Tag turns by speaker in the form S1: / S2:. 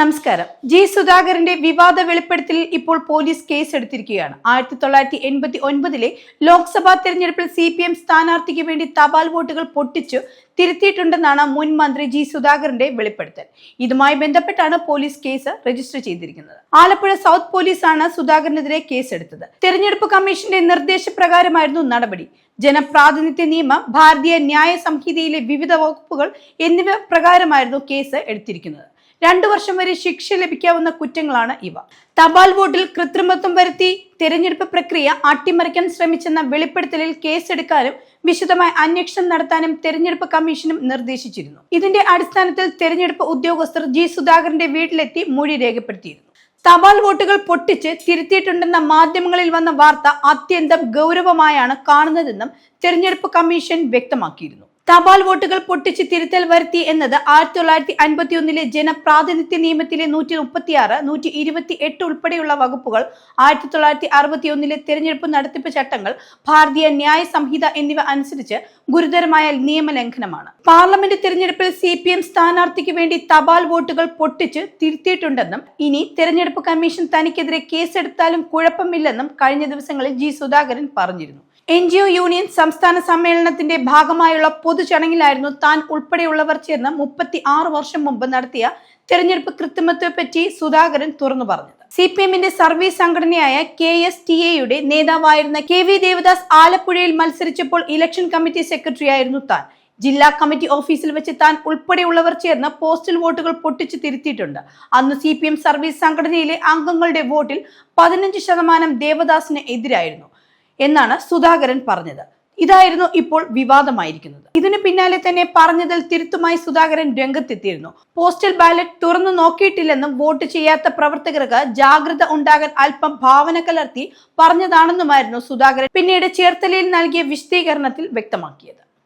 S1: നമസ്കാരം. ജി സുധാകരന്റെ വിവാദ വെളിപ്പെടുത്തലിൽ ഇപ്പോൾ പോലീസ് കേസ് എടുത്തിരിക്കുകയാണ് ആയിരത്തി തൊള്ളായിരത്തി എൺപത്തി ഒൻപതിലെ ലോക്സഭാ തെരഞ്ഞെടുപ്പിൽ സി പി എം സ്ഥാനാർത്ഥിക്ക് വേണ്ടി തപാൽ വോട്ടുകൾ പൊട്ടിച്ചു തിരുത്തിയിട്ടുണ്ടെന്നാണ് മുൻ മന്ത്രി ജി സുധാകരന്റെ വെളിപ്പെടുത്തൽ. ഇതുമായി ബന്ധപ്പെട്ടാണ് പോലീസ് കേസ് രജിസ്റ്റർ ചെയ്തിരിക്കുന്നത്. ആലപ്പുഴ സൗത്ത് പോലീസാണ് സുധാകരനെതിരെ കേസെടുത്തത്. തെരഞ്ഞെടുപ്പ് കമ്മീഷന്റെ നിർദ്ദേശപ്രകാരമായിരുന്നു നടപടി. ജനപ്രാതിനിധ്യ നിയമം ഭാരതീയ ന്യായ സംഹിതയിലെ വിവിധ വകുപ്പുകൾ എന്നിവ പ്രകാരമായിരുന്നു കേസ് എടുത്തിരിക്കുന്നത്. രണ്ടു വർഷം വരെ ശിക്ഷ ലഭിക്കാവുന്ന കുറ്റങ്ങളാണ് ഇവ. തപാൽ വോട്ടിൽ കൃത്രിമത്വം വരുത്തി തെരഞ്ഞെടുപ്പ് പ്രക്രിയ അട്ടിമറിക്കാൻ ശ്രമിച്ചെന്ന വെളിപ്പെടുത്തലിൽ കേസെടുക്കാനും വിശദമായ അന്വേഷണം നടത്താനും തെരഞ്ഞെടുപ്പ് കമ്മീഷനും നിർദ്ദേശിച്ചിരുന്നു. ഇതിന്റെ അടിസ്ഥാനത്തിൽ തെരഞ്ഞെടുപ്പ് ഉദ്യോഗസ്ഥർ ജി സുധാകരന്റെ വീട്ടിലെത്തി മൊഴി രേഖപ്പെടുത്തിയിരുന്നു. തപാൽ വോട്ടുകൾ പൊട്ടിച്ച് തിരുത്തിയിട്ടുണ്ടെന്ന മാധ്യമങ്ങളിൽ വന്ന വാർത്ത അത്യന്തം ഗൗരവമായാണ് കാണുന്നതെന്നും തെരഞ്ഞെടുപ്പ് കമ്മീഷൻ വ്യക്തമാക്കിയിരുന്നു. തപാൽ വോട്ടുകൾ പൊട്ടിച്ച് തിരുത്തൽ വരുത്തി എന്നത് ആയിരത്തി തൊള്ളായിരത്തി അൻപത്തി ഒന്നിലെ ജനപ്രാതിനിധ്യ നിയമത്തിലെ നൂറ്റി മുപ്പത്തി ആറ് നൂറ്റി ഇരുപത്തി എട്ട് ഉൾപ്പെടെയുള്ള വകുപ്പുകൾ ആയിരത്തി തൊള്ളായിരത്തി അറുപത്തി ഒന്നിലെ തെരഞ്ഞെടുപ്പ് നടത്തിപ്പ് ചട്ടങ്ങൾ ഭാരതീയ ന്യായ സംഹിത എന്നിവ അനുസരിച്ച് ഗുരുതരമായ നിയമലംഘനമാണ്. പാർലമെന്റ് തിരഞ്ഞെടുപ്പിൽ സി പി എം സ്ഥാനാർത്ഥിക്ക് വേണ്ടി തപാൽ വോട്ടുകൾ പൊട്ടിച്ച് തിരുത്തിയിട്ടുണ്ടെന്നും ഇനി തെരഞ്ഞെടുപ്പ് കമ്മീഷൻ തനിക്കെതിരെ കേസെടുത്താലും കുഴപ്പമില്ലെന്നും കഴിഞ്ഞ ദിവസങ്ങളിൽ ജി സുധാകരൻ പറഞ്ഞിരുന്നു. എൻ ജി ഒ യൂണിയൻ സംസ്ഥാന സമ്മേളനത്തിന്റെ ഭാഗമായുള്ള പൊതുചടങ്ങിലായിരുന്നു താൻ ഉൾപ്പെടെയുള്ളവർ ചേർന്ന് മുപ്പത്തി ആറ് വർഷം മുമ്പ് നടത്തിയ തെരഞ്ഞെടുപ്പ് കൃത്രിമത്വത്തെപ്പറ്റി സുധാകരൻ തുറന്നു പറഞ്ഞത്. സി പി എമ്മിന്റെ സർവീസ് സംഘടനയായ കെ എസ് ടി എയുടെ നേതാവായിരുന്ന കെ വി ദേവദാസ് ആലപ്പുഴയിൽ മത്സരിച്ചപ്പോൾ ഇലക്ഷൻ കമ്മിറ്റി സെക്രട്ടറി ആയിരുന്നു താൻ. ജില്ലാ കമ്മിറ്റി ഓഫീസിൽ വെച്ച് താൻ ഉൾപ്പെടെയുള്ളവർ ചേർന്ന് പോസ്റ്റൽ വോട്ടുകൾ പൊട്ടിച്ചു തിരുത്തിയിട്ടുണ്ട്. അന്ന് സി പി എം സർവീസ് സംഘടനയിലെ അംഗങ്ങളുടെ വോട്ടിൽ പതിനഞ്ച് ശതമാനം ദേവദാസിന് എതിരായിരുന്നു. എന്നാണ് സുധാകരൻ പറഞ്ഞത്. ഇതായിരുന്നു ഇപ്പോൾ വിവാദമായിരിക്കുന്നത്. ഇതിനു പിന്നാലെ തന്നെ പറഞ്ഞതിൽ തിരുത്തുമായി സുധാകരൻ രംഗത്തെത്തിയിരുന്നു. പോസ്റ്റൽ ബാലറ്റ് തുറന്നു നോക്കിയിട്ടില്ലെന്നും വോട്ട് ചെയ്യാത്ത പ്രവർത്തകർക്ക് ജാഗ്രത ഉണ്ടാകാൻ അല്പം ഭാവന കലർത്തി പറഞ്ഞതാണെന്നുമായിരുന്നു സുധാകരൻ പിന്നീട് ചേർത്തലയിൽ നൽകിയ വിശദീകരണത്തിൽ വ്യക്തമാക്കിയത്.